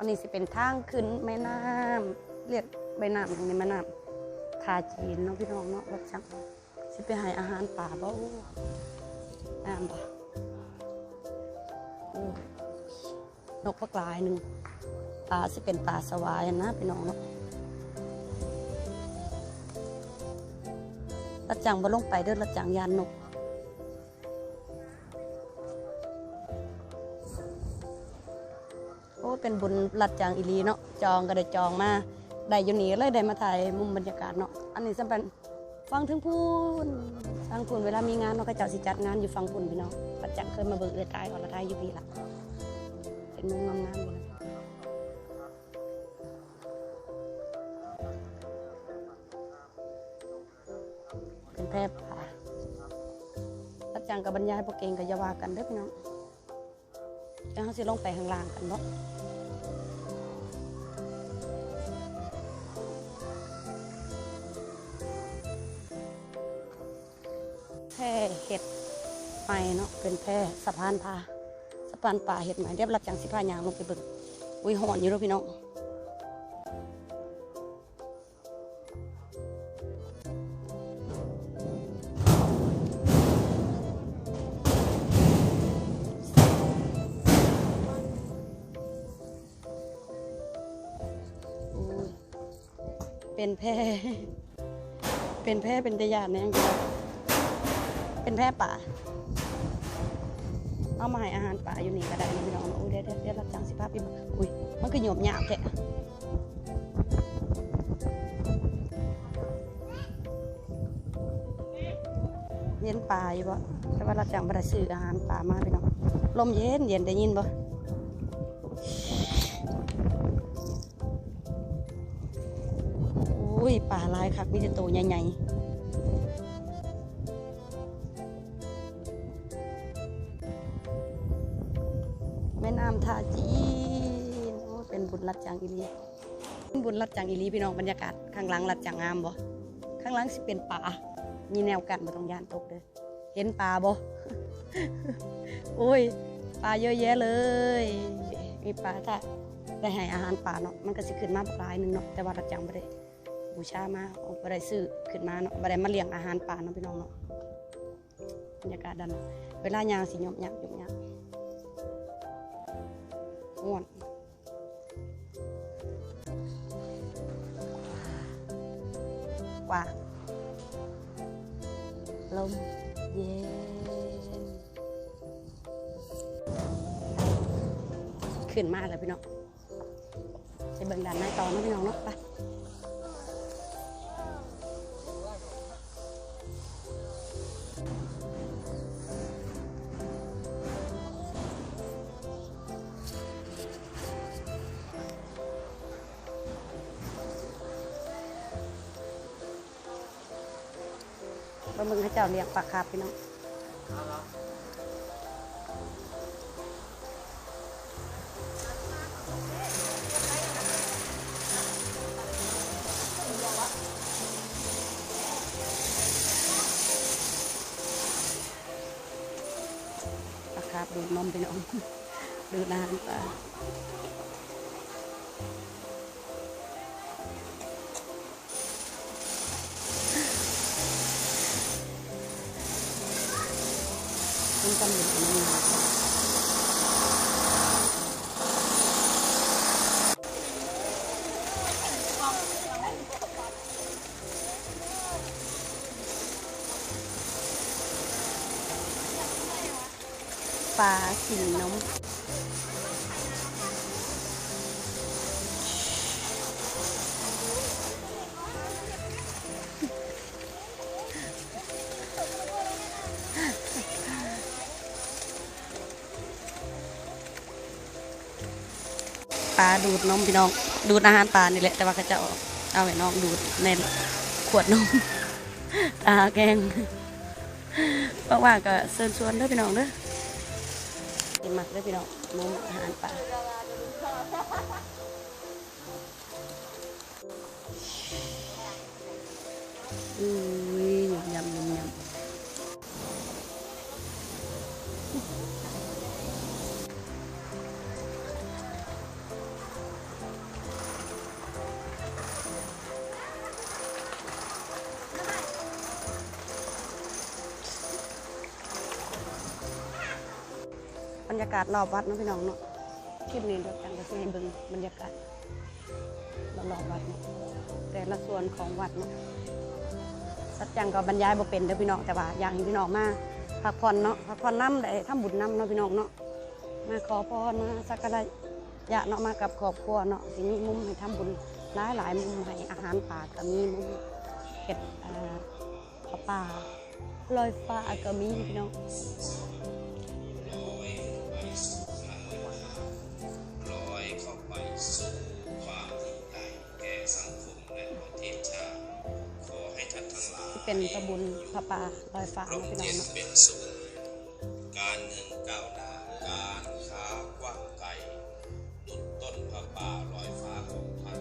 อันนี้สิเป็นทางขึ้นแม่น้ำเรียกใบน้ำในแม่น้ำทาจีนเนาะพี่น้องเนาะรับจังสิไปให้อาหารป่าบ่โอ้น้ำบ่โอ้นกพักลายหนึ่งป่าสิเป็นป่าสวายนะพี่น้องเนาะรับจังบ่ลงไปเด้อรับจังยานนก เป็นบุญรัดจางอีหลีเนาะจองก็ได้จองมาได้อยู่นี่เลยได้มาถ่ายมุมบรรยากาศเนาะอันนี้สำเป็นฟังถึงพูนฟังพูนเวลามีงานเนาก็เจ้าสิจัดงานอยู่ฟังพูนพี่น้องรัดจังเคยมาเบิกเอือตายอรไทยอยู่พี่ละเป็นมุมงามๆอยู่นะเป็นแพร่ป่ารัดจังกับบรรยายพวกเก่งกับยาวากันเด้อพี่น้องแล้วเขาสิลงไปข้างล่างกันเนาะ ม่เนาะเป็นแพร่สะพานปลาสะพานป่าเห็ดใหม่เรียบรับจังสิพายางลงไปเบิ่งอุ้ยหอนอยู่แล้วพี่น้องอุ้ยเป็นแพร่เป็นแพร่เป็นตะยานเนี่ยเป็นแพร่ป่า เอามาให้อาหารป่าอยู่นี่ก็ได้นะพี่น้องอุ้ยเดี๋ยวเดี๋ยวเดี๋ยวรับจ้างสิภาพพี่อุ้ยมันก็หยบหยาบแท้เย็นป่าอยู่บ่แต่ว่ารับจ้างบ่ได้ซื้ออาหารป่ามาพี่น้องลมเย็นเย็นได้ยินบ่อุ้ยป่าลายคักมีแต่ตัวใหญ่ๆ แม่น้ำท่าจีนโอ้เป็นบุญรัดจังอีลีเป็นบุญรัดจังอีลีพี่น้องบรรยากาศข้างหลังรัดจังงามบ่ข้างหลังสิเป็นป่ามีแนวกันบ่ต้องยานตกเด้อเห็นป่าบ่โอ้ยปลาเยอะแยะเลย มีปลาถ้าได้ให้อาหารป่าเนาะ มันก็สิขึ้นมาบักหลายหนึงเนาะ แต่ว่ารัดจังบ่ได้บูชามาเอาบได้ซื้อขึ้นมาเนาะบได้มาเลี้ยงอาหารป่าเนาะพี่น้องเนาะ บรรยากาศดัน เวลายางสิยบหยับยบหยับ ง่วนกว่าลมเย็นขึ้นมากเลยพี่น้องจะเบิ่งด้านในต่อนะพี่น้องเนาะไป จ้าเลี้ยงปลาคาพี่น้องปลาคาดูนมพี่น้องดูดอาหารปลา คุณจำเป็นอั ปลาดูดนมพี่น้องดูดอาหารปลานี่แหละแต่ว่าเขาจะเอาเอาไว้น้องดูดในขวดนมตาแกงว่างๆก็เชิญชวนเด้อพี่น้องเด้อกินมักเด้อพี่น้องนมอาหารปลาอุ้ย บรรยากาศรอบวัดเนาะพี่น้องเนาะคลิปนี้เดี๋ยวจังก็สิให้เบิ่งบรรยากาศรอบวัดเนาะแต่ละส่วนของวัดเนาะสัจจังก็บรรยายบ่เป็นเด้อพี่น้องแต่ว่าอยากให้พี่น้องมาพักผ่อนเนาะพักผ่อนน้ำได้ทำบุญน้ำเนาะพี่น้องเนาะมาขอพรมาสักการะยะเนาะมากับครอบครัวเนาะสิมีมุมให้ทำบุญหลายหลายมุมให้อาหารป่าก็มีมุมเก็ดอ่าข้าวป่าลอยฟ้าก็มีพี่น้อง เป็นประบุญพระป่าลอยฟ้าเนาะพี่น้องเนาะเป็นสุขการเงินก้าวหน้าการค้ากว้างไกลดุจต้นพระป่าลอยฟ้าของท่าน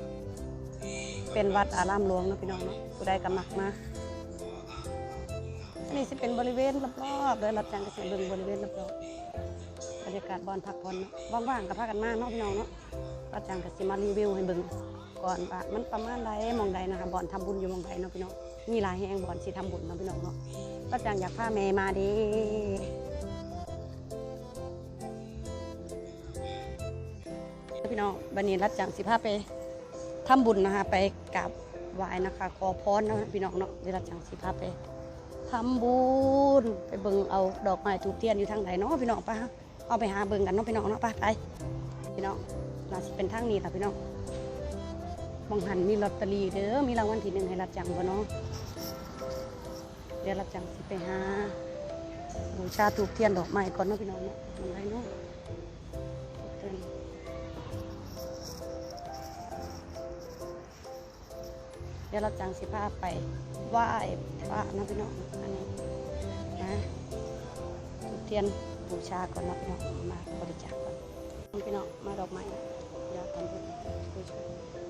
ที่กำลังเป็นวัดอารามหลวงเนาะพี่น้องเนาะผู้ใดก็มักมาอันนี้สิเป็นบริเวณรอบๆเลยรับจังก็สิเบิ่งบริเวณรอบๆบรรยากาศบอนพักผ่อนว่างๆก็พากันมาเนาะพี่น้องเนาะรับจังก็สิมารีวิวให้เบิ่งก่อนว่ามันประมาณใดมองใดนะคะบ่อนทำบุญอยู่มองใดเนาะพี่น้อง มีหลายแห่งบ่อนสิทำบุญเนาะพี่น้องเนาะรับจังอยากพาแม่มาด้พี่น้องบันนี้รับจังสิพาไปทำบุญนะคะไปกราบไหว้นะคะ ขอพรนะพี่น้องเนาะเวลาจังสิพาไปทำบุญไปเบิ่งเอาดอกไม้ถูกเทียนอยู่ทางไหนเนาะพี่น้องไปะเอาไปหาเบิ่งกันเนาะพี่น้องเนาะไปไปพี่น้องเราสิเป็นทางนี้ค่ะพี่น้องมองหันมีลอตเตอรี่เด้อมีรางวัลที่หนึ่งให้รับจังบ่เนาะ ดี๋ยวรับจังสิไปหาบูชาถูกเทียนดอกไม้ก่อนเนาะพี่น้องเนาะมันไรเนาะเตือนเดี๋ยวเราจังสิพาไปไหว้พระนะพี่น้องอันนี้นะจุดเทียนบูชาก่อนนะพี่น้องมาบริจาคก่อนพี่น้องมาดอกไม้เดี๋ยวทำบุญบูชา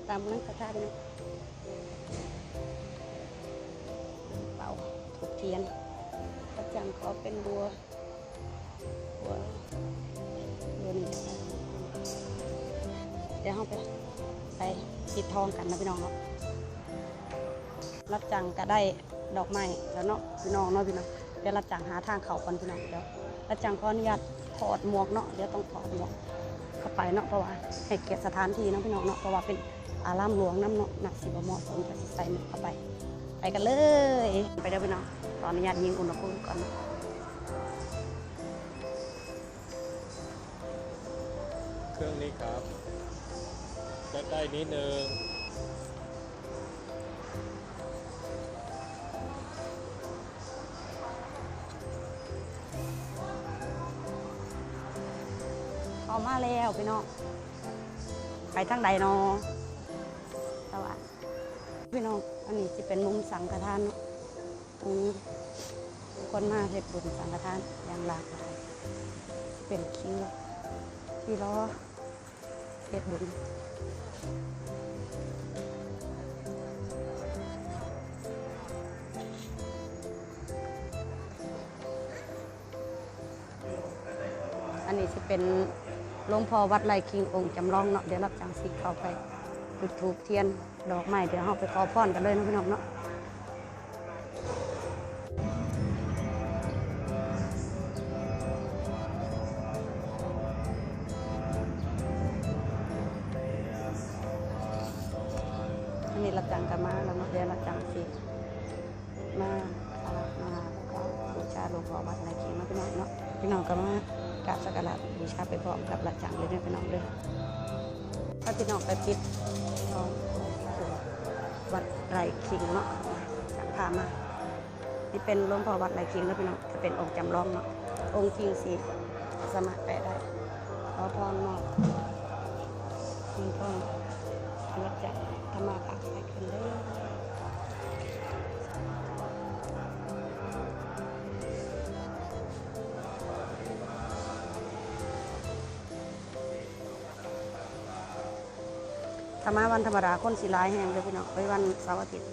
ตามนั้นกระทาพี่น้อง ขียนพระจังขอเป็นบัวบัวบัวนี่เดี๋ยวเราไปไปปิดทองกันนะพี่น้องเนาะรับจังก็ได้ดอกไม้แล้วเนาะพี่น้องเนาะพี่น้องเดี๋ยวรับจังหาทางเขาก่อนพี่น้องเดี๋ยวรับจังขออนุญาตถอดหมวกเนาะเดี๋ยวต้องถอดหมวกเข้าไปเนาะเพราะว่าให้เกียรติสถานที่เนาะพี่น้องเนาะเพราะว่าเป็นอารามหลวงน้ำเนาะหนักสิบเหมาะสมจะใส่หมวกเข้าไป ไปกันเลย ไปเด้อพี่น้องขออนุญาตยิงอุณหภูมิก่อนเนาะเครื่องนี้ครับใกล้ๆนิดนึงเอามาแล้วพี่น้องไปทางใดเนาะสวัสดีพี่น้องอันนี้จะเป็นมุมสังฆทานเนาะ ตรงคนมาเฮ็ดบุญสังฆทานอย่างหลากหลายเป็นคิวที่ล้อเฮ็ดบุญอันนี้จะเป็นหลวงพ่อวัดไร่คิงองค์จำลองเนาะเดี๋ยวรับจังสีเข้าไปจุดถูกเทียนดอกไม้เดี๋ยวเราไปขอพรกันเลยนะพี่น้องเนาะ อันนี้รับจังกันมาแล้วนาเดี๋ยวรับจังสิมาอาราธนาแล้วก็บูชาหลวงพ่อวัดไรเคียงเนาพี่น้องเนาะพี่น้องก็มากราบสักการะบูชาไปพร้อมกับรับจังเลยเนี่ยพี่น้องเลยถ้าพี่น้องไปปิดทองวัดไรคิงเนาะจังพามานี่เป็นหลวงพ่อวัดไรคิงแล้วพี่น้องจะเป็นองค์จำลองเนาะองค์คิงสีสามารถแปะได้ขอพรเนาะเงินทอ รับจะทำมาค้าขายกันได้ธรรมาวันธรรมดาคนสีลายแห้งเลยพี่น้องไปวันเสาร์อาทิตย์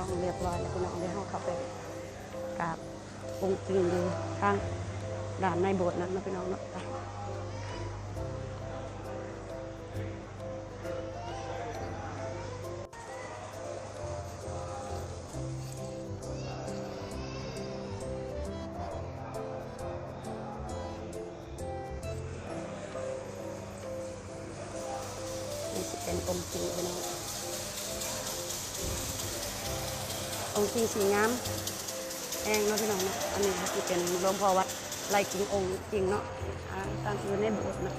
องเรียบร้อยแล้วพี่น้องเดี๋ยวเราเข้าไปกราบองค์จริงอยู่ข้างด่านในโบสถ์นั้นนะพี่น้องเนาะเป็นองค์จริงพี่น้อง องค์จริงสีงามแองเนาะพี่น้องเนาะอันนี้ก็สิเป็นหลวงพ่อวัดไร่กิงองค์จริงเนาะตั้งอยู่ในโบสถ์เนาะ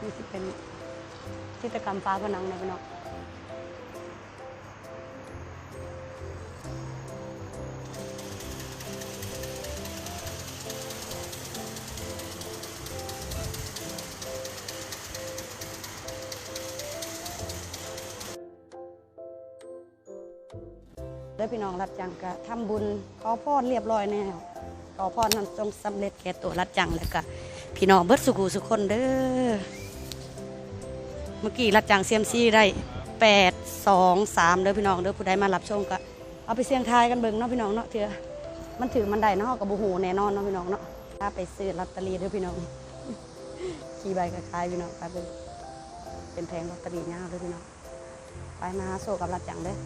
นี่สิเป็นจิตกรรมฟ้าผนังในพี่น้อง แล้วพี่น้องรับจังก็ทำบุญขอพรเรียบร้อยแน่ขอพรนั้นจงสำเร็จแก่ตัวรับจังแล้วก็พี่น้องเบิดสุขุสุคนเด้อเมื่อกี้รับจังเซียมซีได้แปดสองสามเด้อพี่น้องเด้อผู้ใดมารับชมก็เอาไปเสี่ยงทายกันเบิ่งเนาะพี่น้องเนาะเถื่อมันถือมันได้เนาะกับบูหูแน่นอนเนาะพี่น้องเนาะถ้าไปซื้อลอตเตอรี่เด้อพี่น้องขี่ใบก็ขายพี่น้องไปเป็นแพงลอตเตอรี่ยาวเด้อพี่น้องไปมาหาโซกับรับจังเด้อ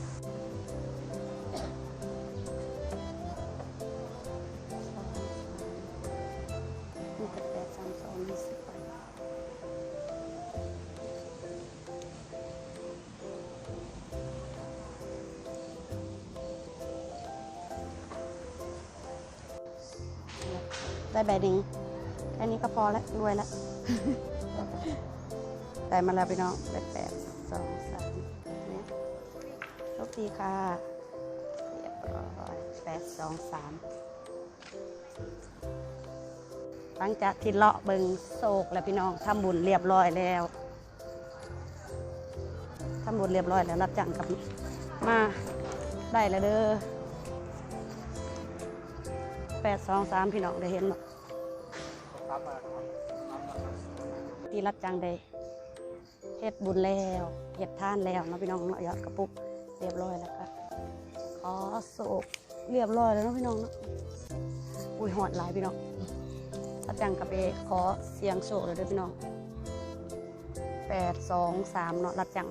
ได้ใบนึ่งแค่นี้ก็พอแล้วรวยแล้วได้มาแล้วพี่น้องได้แปดสองสามเนี่ยโชคดีค่ะเรียบร้อยแปดสองสามหลังจากที่เลาะเบิงโศกแล้วพี่น้องทำบุญเรียบร้อยแล้วทำบุญเรียบร้อยแล้วรับจังกับมาได้แล้วเด้อแปดสองสามพี่น้องได้เห็นหมด ที่รับจ้างได้เฮ็ดบุญแล้วเฮ็ดท่านแล้วนะพี่น้องเนาะยอดกระปุกเรียบร้อยแล้วก็ขอโศกเรียบร้อยแล้วนะพี่น้องเนาะอุ้ยหอดหลายพี่น้องรับจ้างกับไปขอเสียงโศกเลยด้อพี่น้องแปดสองสามเนาะรับจ้าง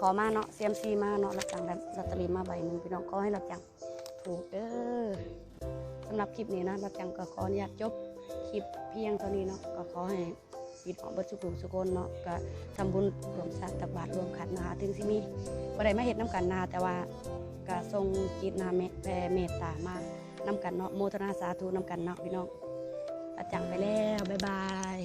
ขอมาเนาะเซียมซีมาเนาะรับจ้างได้ลอตเตอรี่มาใบหนึ่งพี่น้องขอให้รับจ้างถูกเด้อสำหรับคลิปนี้นะรับจังก็ขออนุญาตจบ คลิปเพียงเท่านี้เนาะก็ขอให้ปิดออมบัสุกุสุกนเนาะก็ทำบุญรวมสัตว์ตักบาตรรวมขันนะคะถึงสิมีบ่ได้มาเห็ดน้ำกันนาแต่ว่าก็ทรงจิตนาเมแผ่เมตตามาน้ำกันเนาะโมทนาสาธุน้ำกันเนาะพี่น้องอาจังไปแล้วบ๊ายบาย